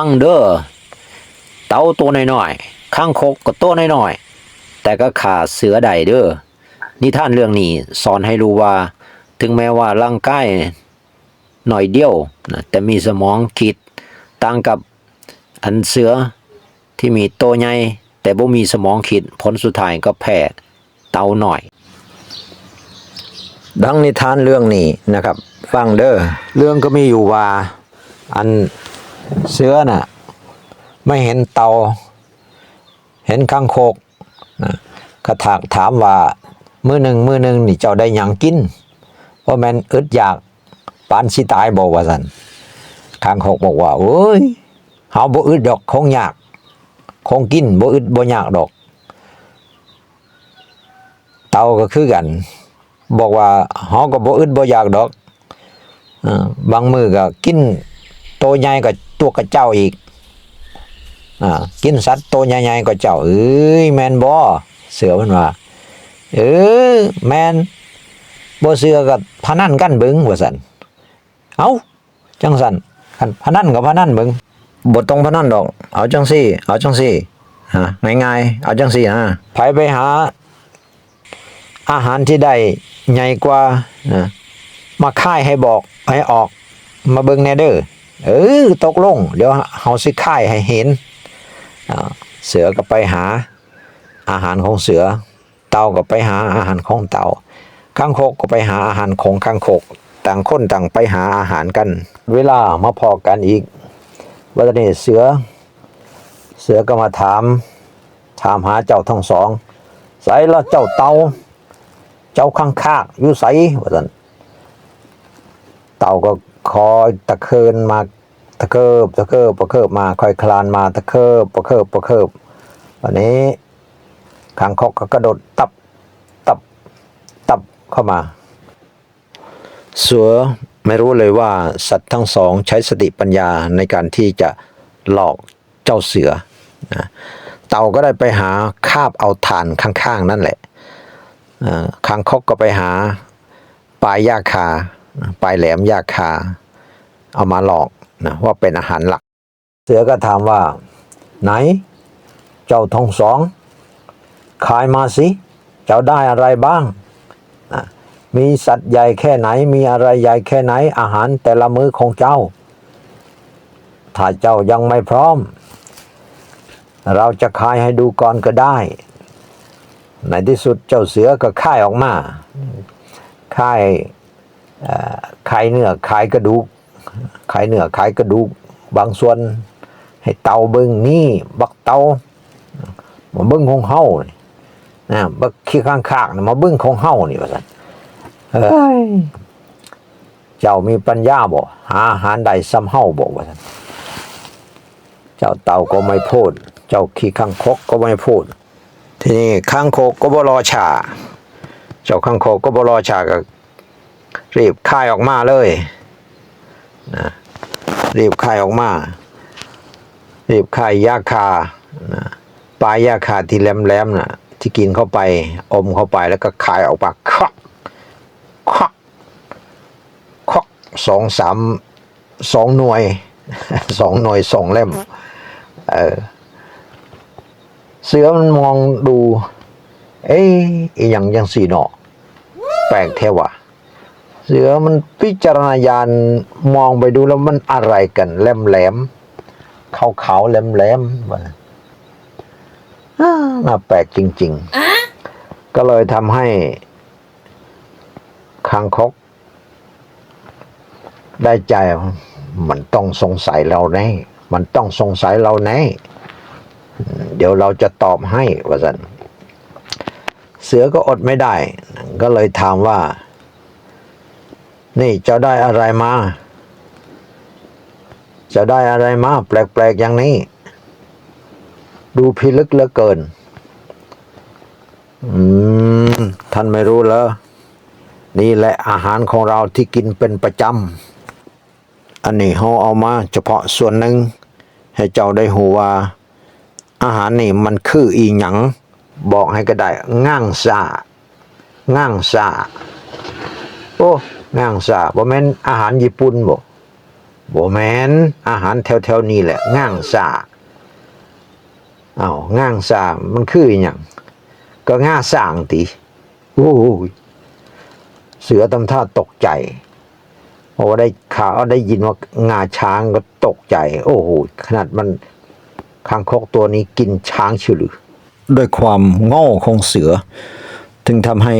ฟังเด้อเต่าตัวน้อยๆข้างคกก็ตัวน้อยๆแต่ก็ขาเสือใดเด้อนิทานเรื่องนี้สอนให้รู้ว่า ถึงแม้ว่าร่างกายหน่อยเดียวนะแต่มีสมองคิดต่างกับอันเสือที่มีโตวใหญ่แต่บ่มีสมองคิดผลสุดท้ายก็แพ้เต่าหน่อย ดังนิทานเรื่องนี้นะครับ ฟังเด้อเรื่องก็มีอยู่ว่าอัน เสือน่ะไม่เห็นเตา เห็นข้างโคกนะกระถากถามว่ามือหนึ่งมือหนึ่งนี่เจ้าได้หยังกินเพราะแมนอึดอยากปานสิตายบอกว่าสันข้างโคกบอกว่าเอ้ยเฮาบ่อึดดอกคงยาก คงกินบ่อึดบ่ยากดอก เตาก็คือกัน บอกว่าเฮาก็บ่อึดบ่อยากดอกอบางมือก็กินโตใหญ่กับ ตัวกระเจ้าอีกอ่ากินสัตว์โตวใหญ่ๆกว่าเจ้าเอ้ยแมนบ่เสือมันว่าเออแมนบ่เสือกับพนันกันเบิงว่าซั่นเอาจังซั่นคันพนันกับพนันเบิงบ่ต้องพนันดอก เอาจังซี่ เอาจังซี่ฮะง่ายๆเอาจังซี่ฮะไผไปหา อาหารที่ได้ใหญ่กว่านะมาค่ายให้บอกให้ออก มาเบิงแนเด้อ เออตกลง เดี๋ยวเฮาสิค่ายให้เห็น เสือก็ไปหาอาหารของเสือ เต่าก็ไปหาอาหารของเต่าข้างคกก็ไปหาอาหารของข้างคก ต่างคนต่างไปหาอาหารกัน เวลามาพอกันอีกวันนี้เสือ เสือก็มาถาม ถามหาเจ้าทั้งสองใส่ละเจ้าเต่าเจ้าข้างคากอยู่ใสว่าซั่นเต่าก็ คอยตะเคินมาตะเคิบตะเคิบประเคิบมาคอยคลานมาตะเคิบประเคิบประเคิบวันนี้ขางคกก็กระโดดตับตับตับเข้ามา เสือไม่รู้เลยว่าสัตว์ทั้งสองใช้สติปัญญาในการที่จะหลอกเจ้าเสือนะเต่าก็ได้ไปหาคาบเอาฐานข้างๆ นั่นแหละเอ่อคางคกก็ไปหาปลายยาคา ปลายแหลมยาคา เอามาหลอกนะว่าเป็นอาหารหลัก เสือก็ถามว่า ไหน เจ้าทองสองขายมาสิ เจ้าได้อะไรบ้างนะมีสัตว์ใหญ่แค่ไหน มีอะไรใหญ่แค่ไหน อาหารแต่ละมื้อของเจ้า ถ้าเจ้ายังไม่พร้อม เราจะขายให้ดูก่อนก็ได้ ในที่สุดเจ้าเสือก็ค่ายออกมาค่าย ขายเนื้อขายกระดูกขายเนื้อขายกระดูก บางส่วน ให้เตาเบิ้งนี่ บักเตามาเบิ้งของเฮานี่นะบักขี้ข้างคากๆนะมาเบิ้งของเฮานี่ว่าซั่นเฮ้ยเจ้ามีปัญญาบ่หาอาหารใดซ้ำเฮาบ่ว่าซั่นเจ้าเต่าก็ไม่พูด เจ้าขี้ข้างคกก็ไม่พูด ทีนี้ข้างโคกก็บรอชาเจ้าข้างโคกก็บรอชาก็ รีบคายออกมาเลยนะรีบคายออกมา รีบคายยาคานะปลายยาคาที่แหลมๆนะที่กินเข้าไปอมเข้าไปแล้วก็คายออกปากคักคักคักสองสามสองหน่วยสองหน่วยสองเล่มเออเสือมันมองดู เอ้ยอย่างยังสี่เนาะแปลกแท้วะ เสือมันพิจารณญาณมองไปดูแล้วมันอะไรกันแหลมแหลมขาวขาวๆแหลมแหลมๆวะอ้าน่าแปลกจริง ๆ ก็เลยทำให้คางคก ได้ใจว่ามันต้องสงสัยเราแน่ มันต้องสงสัยเราแน่ เดี๋ยวเราจะตอบให้ว่าสันเสือก็อดไม่ได้ ก็เลยถามว่า นี่เจ้าได้อะไรมา จะได้อะไรมา แปลกๆอย่างนี้ ดูพิลึกเหลือเกิน อืม ท่านไม่รู้เหรอ นี่แหละอาหารของเราที่กินเป็นประจำ อันนี้เราเอามาเฉพาะส่วนหนึ่ง ให้เจ้าได้หูว่า อาหารนี่มันคืออีหยัง บอกให้ก็ได้ง่างซาง่างซา โอ้ง่างซาบ่แม่นอาหารญี่ปุ่นบ่บ่แมนอาหารแถวๆนี้แหละง่างซาเอาวง่างซามันคืออหย่างก็ง่าสร้างติโอ้ยเสือตำท่าตกใจเพราะว่าได้ข่าวได้ยินว่างาช้างก็ตกใจ โอ้โหขนาดมันคางคกตัวนี้กินช้างชิวหรือด้วยความโง่ของเสือ ถึงทำให้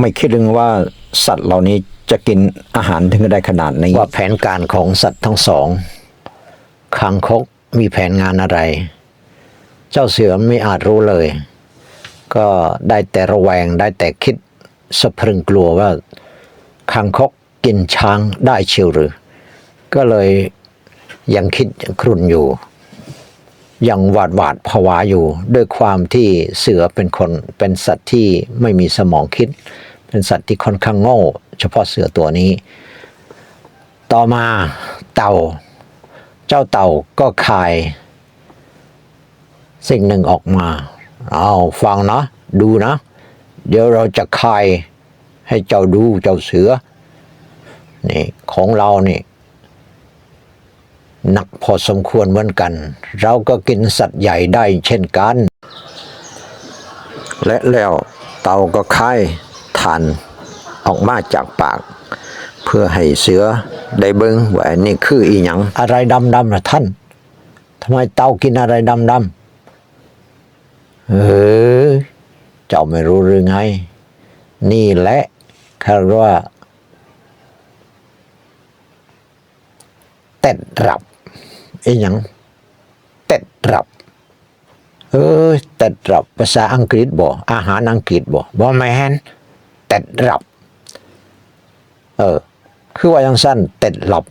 ไม่คิดถึงว่าสัตว์เหล่านี้จะกินอาหารถึงได้ขนาดนี้ว่าแผนการของสัตว์ทั้งสองคางคกมีแผนงานอะไร เจ้าเสือไม่อาจรู้เลย ก็ได้แต่ระแวงได้แต่คิดสะพรึงกลัวว่าคางคกกินช้างได้เชียวหรือ ก็เลยยังคิดครุนอยู่ ยังหวาดหวาดผวาอยู่ ด้วยความที่เสือเป็นคนเป็นสัตว์ที่ไม่มีสมองคิด เป็นสัตว์ที่ค่อนข้างโง่ เฉพาะเสือตัวนี้ ต่อมาเต่า เจ้าเต่าก็คาย สิ่งหนึ่งออกมา เอาฟังนะดูนะ เดี๋ยวเราจะคายให้เจ้าดูเจ้าเสือนี่ของเรานี่ หนักพอสมควรเหมือนกัน เราก็กินสัตว์ใหญ่ได้เช่นกัน และแล้วเต่าก็คายทานออกมาจากปาก เพื่อให้เสือได้เบิ้งว่านนี่คืออีหยังอะไรดำดำนะท่านทำไมเต่ากินอะไรดำดำเออเจ้าไม่รู้หรือไง นี่แหละคาดว่า เต็ดรับอีหยังเต็ดรับ เออเต็ดรับภาษาอังกฤษบ่อาหารอังกฤษบ่บ่แม่นเต็ดรับเออคือว่ายังสั้นเต็ดหลับ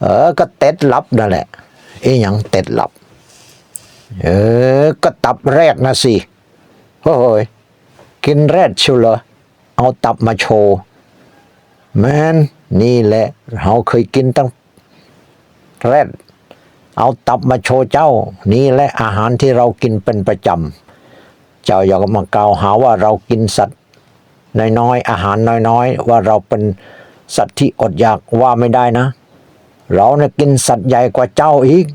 เออก็เต็ดหลับนั่นแหละอีหยังเต็ดหลับเออก็ตับแรกนะสิโอ้ยกินแรดชิวเหรอเอาตับมาโชว์แมนนี่แหละ เราเคยกินตั้ง แรดเอาตับมาโชว์เจ้า นี่และอาหารที่เรากินเป็นประจำ เจ้าอย่ามากล่าวหาว่าเรากินสัตว์น้อยๆอาหารน้อยๆ ว่าเราเป็นสัตว์ที่อดอยากว่าไม่ได้นะ เราเนี่ยกินสัตว์ใหญ่กว่าเจ้าอีก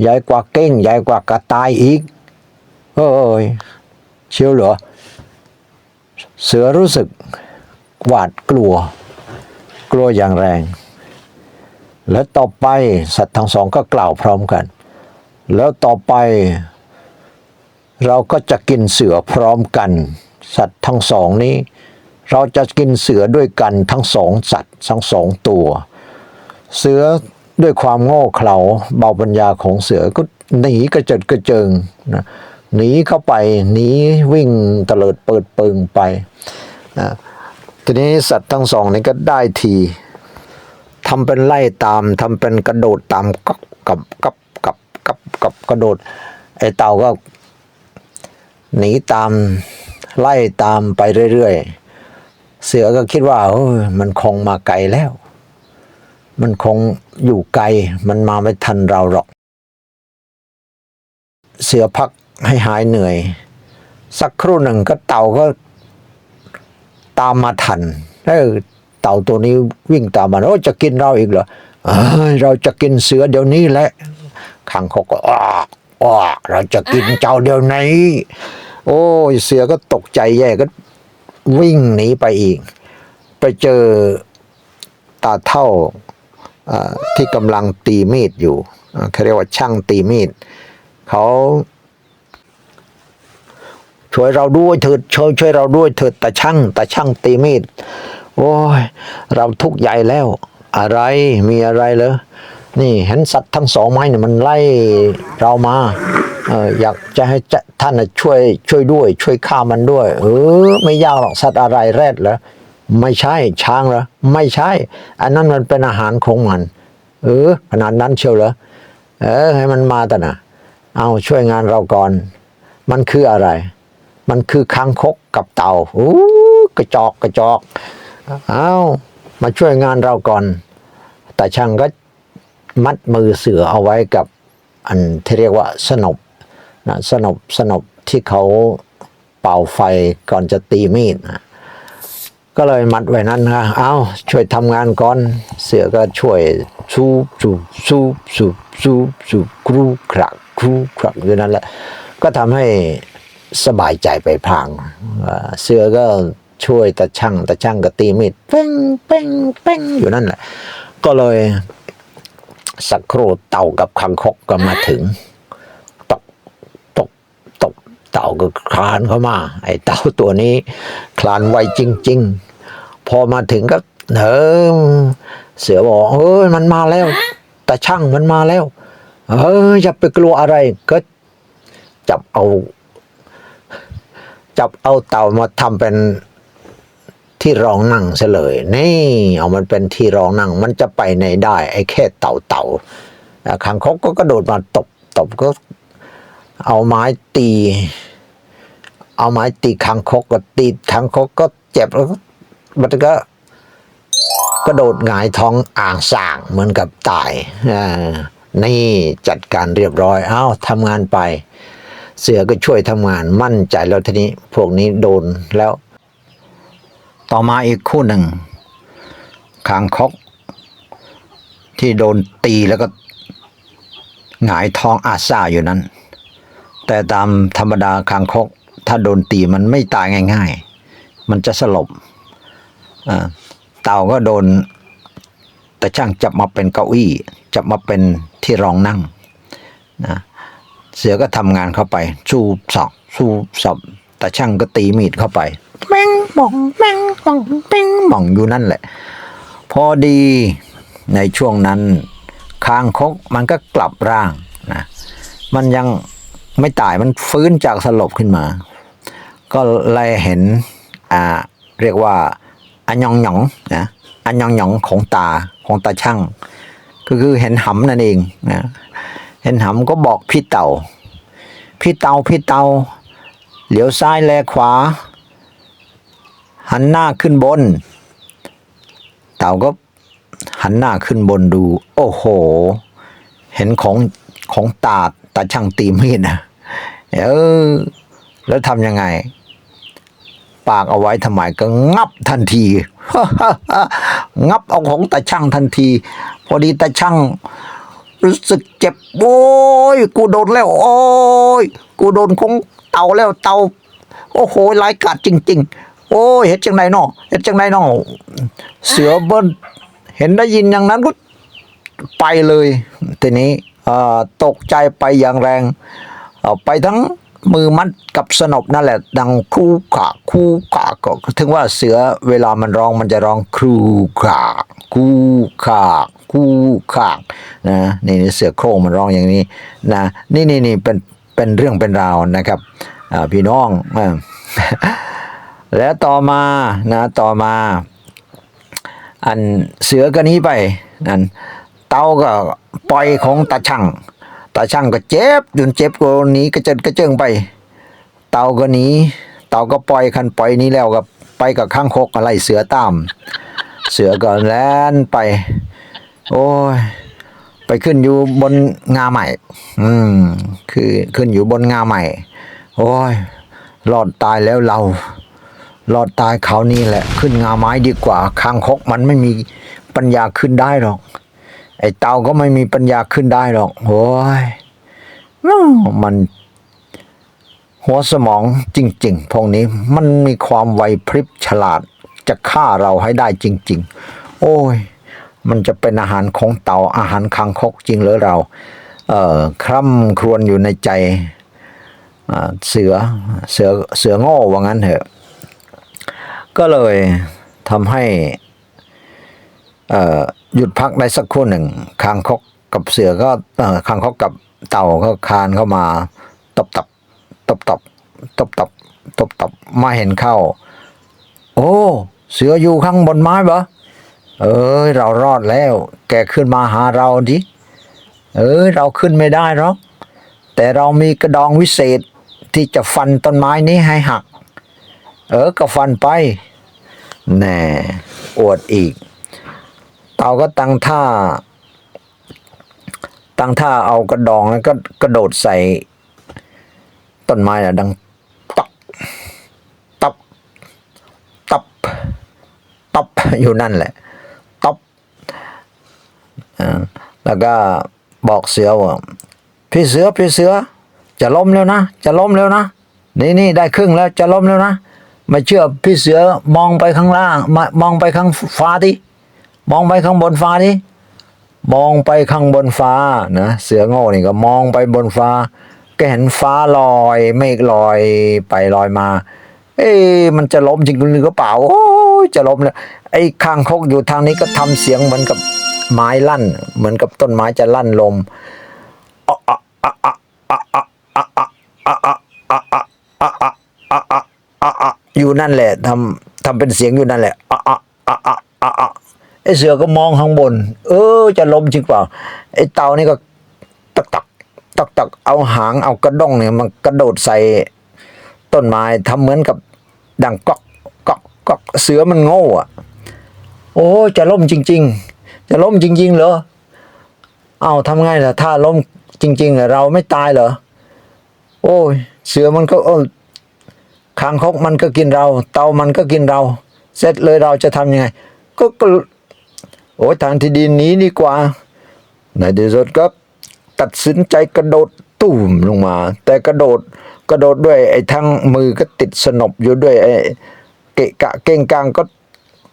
ใหญ่กว่าเก้ง ใหญ่กว่ากระต่ายอีกเอ้ยเชียวเหรอเสือรู้สึกหวาดกลัว กลัวอย่างแรง และต่อไปสัตว์ทั้งสองก็กล่าวพร้อมกัน แล้วต่อไป เราก็จะกินเสือพร้อมกัน สัตว์ทั้งสองนี้ เราจะกินเสือด้วยกันทั้งสองสัตว์ทั้งสองตัว เสือด้วยความโง่เขลาเบาปัญญาของเสือก็หนีกระเจิดกระเจิงนะหนีเข้าไปหนีวิ่งเตลิดเปิดเปิงไปนะทีนี้สัตว์ทั้งสองนี้ก็ได้ที ทำเป็นไล่ตามทำเป็นกระโดดตามกับกับกับกับกับกับกระโดด ไอ้เต่าก็หนีตามไล่ตามไปเรื่อยๆ เสือก็คิดว่ามันคงมาไกลแล้ว มันคงอยู่ไกลมันมาไม่ทันเราหรอก เสือพักให้หายเหนื่อย สักครู่หนึ่งก็เต่าก็ตามมาทันเออ ต่าตัวนี้วิ่งตามมาโอ้จะกินเราอีกเหรอเราจะกินเสือเดี๋ยวนี้แหละขังคกก็อ้าอ้าเราจะกินเจ้าเดี๋ยวนี้โอ้ยเสือก็ตกใจแย่ก็วิ่งหนีไปอีก ไปเจอตาเท่าที่กำลังตีมีดอยู่เขาเรียกว่าช่างตีมีดเขาช่วยเราด้วยเถิดช่วยช่วยเราด้วยเถิดตาช่างตาช่างตีมีด โอ้ย เราทุกข์ใหญ่แล้ว อะไรมีอะไรเหรอนี่เห็นสัตว์ทั้งสองไม้เนี่ยมันไล่เรามาเอออยากจะให้ท่านช่วยช่วยด้วย ช่วยฆ่ามันด้วย เออ ไม่ยากหรอกสัตว์อะไรแรดเหรอไม่ใช่ช้างเหรอไม่ใช่ อันนั้นมันเป็นอาหารของมัน เออขนาดนั้นเชียวเหรอเออ ให้มันมาแต่นะเอาช่วยงานเราก่อน มันคืออะไร มันคือคางคกกับเต่าอู้กระจอกกระจอก เอามาช่วยงานเราก่อน แต่ช่างก็มัดมือเสือเอาไว้กับอันที่เรียกว่าสนบนะสนบสนบที่เขาเป่าไฟก่อนจะตีมีดนะก็เลยมัดไว้นั้นนะเอาช่วยทำงานก่อน เสือก็ช่วยซูบซูบซูบซูบซูบซูบครูครักครูครักอยู่นั่นแหละ ก็ทำให้สบายใจไปพลางเสือก็ ช่วยตาช่างตาช่างก็ตีมีดเป้งเป้งเป้งอยู่นั่นแหละ ก็เลยสักครู่เต่ากับคังคกก็มาถึงตกตกตกเต่าก็คลานเข้ามา ไอ้เต่าตัวนี้ คลานไวจริง ๆ พอมาถึงก็เออเสือบอกเอ้ยมันมาแล้วต่ช่างมันมาแล้ว เอออย่าไปกลัวอะไรก็จับเอา จับเอาเต่ามาทำเป็น ที่รองนั่งซะเลยนี่เอามันเป็นที่รองนั่ง มันจะไปไหนได้ ไอ้แค่เต่าเต่าคางคกก็กระโดดมาตบตบก็เอาไม้ตี เอาไม้ตีคางคกก็ตีคางคกก็เจ็บแล้วมันก็กระโดดหงายท้องอ่างส่างเหมือนกับตายนี่จัดการเรียบร้อยเอ้าทำงานไป เสือก็ช่วยทำงานมั่นใจแล้วทีนี้ พวกนี้โดนแล้ว ต่อมาอีกคู่หนึ่งคางคกที่โดนตีแล้วก็หงายท้องอาซ่าอยู่นั้น แต่ตามธรรมดาคางคก ถ้าโดนตีมันไม่ตายง่าย ๆ มันจะสลบเต่าก็โดนแต่ช่างจับมาเป็นเก้าอี้ จับมาเป็นที่รองนั่งนะเสือก็ทำงานเข้าไปสู้สอบสู้สอบแต่ช่างก็ตีมีดเข้าไป แมงป่องแมง ป่องแมงป่องอยู่นั่นแหละ พอดีในช่วงนั้นคางคกมันก็กลับร่างนะมันยังไม่ตายมันฟื้นจากสลบขึ้นมา ก็เลยเห็นอ่าเรียกว่าอันยองหยองนะอันยองหยองของตาของตาช่างก็คือเห็นหำนั่นเองนะเห็นหำก็บอกพี่เต่า พี่เต่าพี่เต่าเหลียวซ้ายแลขวา หันหน้าขึ้นบน เต่าก็หันหน้าขึ้นบนดู โอ้โห เห็นของของตาตาช่างตีมีดนะเออ แล้วทำยังไง ปากเอาไว้ทำไมก็งับทันที งับเอาของตาช่างทันที พอดีตาช่างรู้สึกเจ็บโอ้ยกูโดนแล้ว โอ้ยกูโดนของเต่าแล้วเต่าโอ้โหรายกาดจริง ๆ โอ้เฮ็ดจังไดน้อเฮ็ดจังไดน้อเสือเบิ้ลเห็นได้ยินอย่างนั้นก็ไปเลยทีนี้ตกใจไปอย่างแรงไปทั้งมือมัดกับสนบนั่นแหละ ดังคู่ขะคู่ขะก็ถึงว่าเสือเวลามันร้องมันจะร้องครูขะคู่ขะคู่ขะนะนี่เสือโคร่งมันร้องอย่างนี้นะนี่นี่นี่เป็นเป็นเรื่องเป็นราวนะครับพี่น้องอ แล้วต่อมานะต่อมา อันเสือก็นี้ไปนั่นเตาก็ปล่อยของตาช่างตาช่างก็เจ็บจนเจ็บก็หนีกระเจิดกระเจิงไป เต่าก็หนีเต่าก็ปล่อยคันปล่อยนี้แล้วก็ไปกับข้างคกอะไรเสือตาม เสือก็แล่นไป โอ้ยไปขึ้นอยู่บนงาใหม่ อืม คือขึ้นอยู่บนงาใหม่ โอ้ย รอดตายแล้วเรา รอดตายเขาวนี่แหละ ขึ้นงาไม้ดีกว่าคางคกมันไม่มีปัญญาขึ้นได้หรอก ไอ้เตาก็ไม่มีปัญญาขึ้นได้หรอกโอ้ยมัน หัวสมองจริง ๆ พวกนี้มันมีความไวพริบฉลาดจะฆ่าเราให้ได้จริง ๆ โอ้ย มันจะเป็นอาหารของเตาอาหารคางคกจริงหรือเรา เอ่อคร่ำครวญอยู่ในใจเสือเสือเสือโง่ว่างั้นเถอะ ก็เลยทำให้หยุดพักได้สักครู่หนึ่งคางคกกับเสือก็คางคกกับเต่าก็คานเข้ามา ตบตับตบตับตบตับตบตับมาเห็นเข้า โอ้เสืออยู่ข้างบนไม้ปะเอ้ยเรารอดแล้ว แกขึ้นมาหาเราดิเอ้ยเราขึ้นไม่ได้หรอกแต่เรามีกระดองวิเศษที่จะฟันต้นไม้นี้ให้หัก เออก็ฟันไป แน่อวดอีก เต่าก็ตั้งท่า ตั้งท่าเอากระดองแล้วก็กระโดดใส่ ต้นไม้อะดังตับ ตับ ตับอยู่นั่นแหละต๊อบอ่าแล้วก็บอกเสือว่าพี่เสือพี่เสือ จะล้มแล้วนะ จะล้มแล้วนะ นี่นี่ได้ครึ่งแล้วจะล้มแล้วนะ ไม่เชื่อพี่เสือมองไปข้างล่างมามองไปข้างฟ้าดิมองไปข้างบนฟ้าดิมองไปข้างบนฟ้านะเสือโง่นี่ก็มองไปบนฟ้า ก็เห็นฟ้าลอยเมฆลอยไปลอยมา เอ๊มันจะล้มจริงหรือเปล่าโอ้จะล้มแล้วไอ้ข้างคกอยู่ทางนี้ก็ทำเสียงเหมือนกับไม้ลั่น เหมือนกับต้นไม้จะลั่นลมอ อยู่นั่นแหละทำทำเป็นเสียงอยู่นั่นแหละอะอะอะอะอะอะไอเสือก็มองข้างบน เออ จะล้มจริงเปล่าไอเต่านี่ก็ตักตักตักตักเอาหางเอากระด้งเนี่ยมันกระโดดใส่ต้นไม้ทำเหมือนกับดังก๊อกก๊อกก๊อกเสือมันโง่อะโอ้จะล้มจริง ๆ จะล้มจริง ๆ เหรอเอาทำไงล่ะถ้าล้มจริง ๆ เราไม่ตายเหรอโอ้ยเสือมันก็เคางคกมันก็กินเรา เตามันก็กินเรา เสร็จเลยเราจะทำยังไง ก็ก็โอ้ยทางที่ดีหนี้ดีกว่า ในที่สุดก็ตัดสินใจกระโดดตุ่มลงมา แต่กระโดดกระโดดด้วยไอ้ทั้งมือก็ติดสนบอยู่ด้วยไอ้เกะกะเก้งกางก็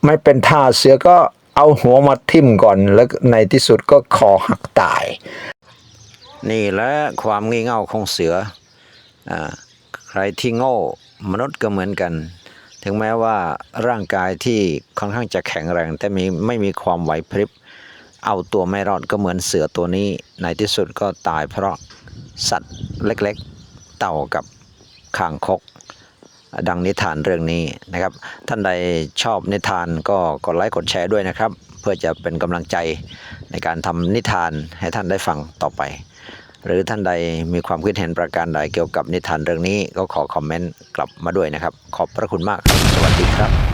ไม่เป็นท่าเสือก็เอาหัวมาทิ่มก่อน แล้วในที่สุดก็คอหักตาย นี่และความงี่เง่าของเสืออ่าใครที่โง่ มนุษย์ก็เหมือนกัน ถึงแม้ว่าร่างกายที่ค่อนข้างจะแข็งแรง แต่มีไม่มีความไหวพริบ เอาตัวไม่รอดก็เหมือนเสือตัวนี้ ในที่สุดก็ตายเพราะสัตว์เล็กๆ เต่ากับคางคก ดังนิทานเรื่องนี้นะครับ ท่านใดชอบนิทานก็กดไลค์กดแชร์ด้วยนะครับ เพื่อจะเป็นกำลังใจในการทำนิทานให้ท่านได้ฟังต่อไป หรือท่านใดมีความคิดเห็นประการใดเกี่ยวกับนิทานเรื่องนี้ก็ขอคอมเมนต์กลับมาด้วยนะครับ ขอบพระคุณมากสวัสดีครับ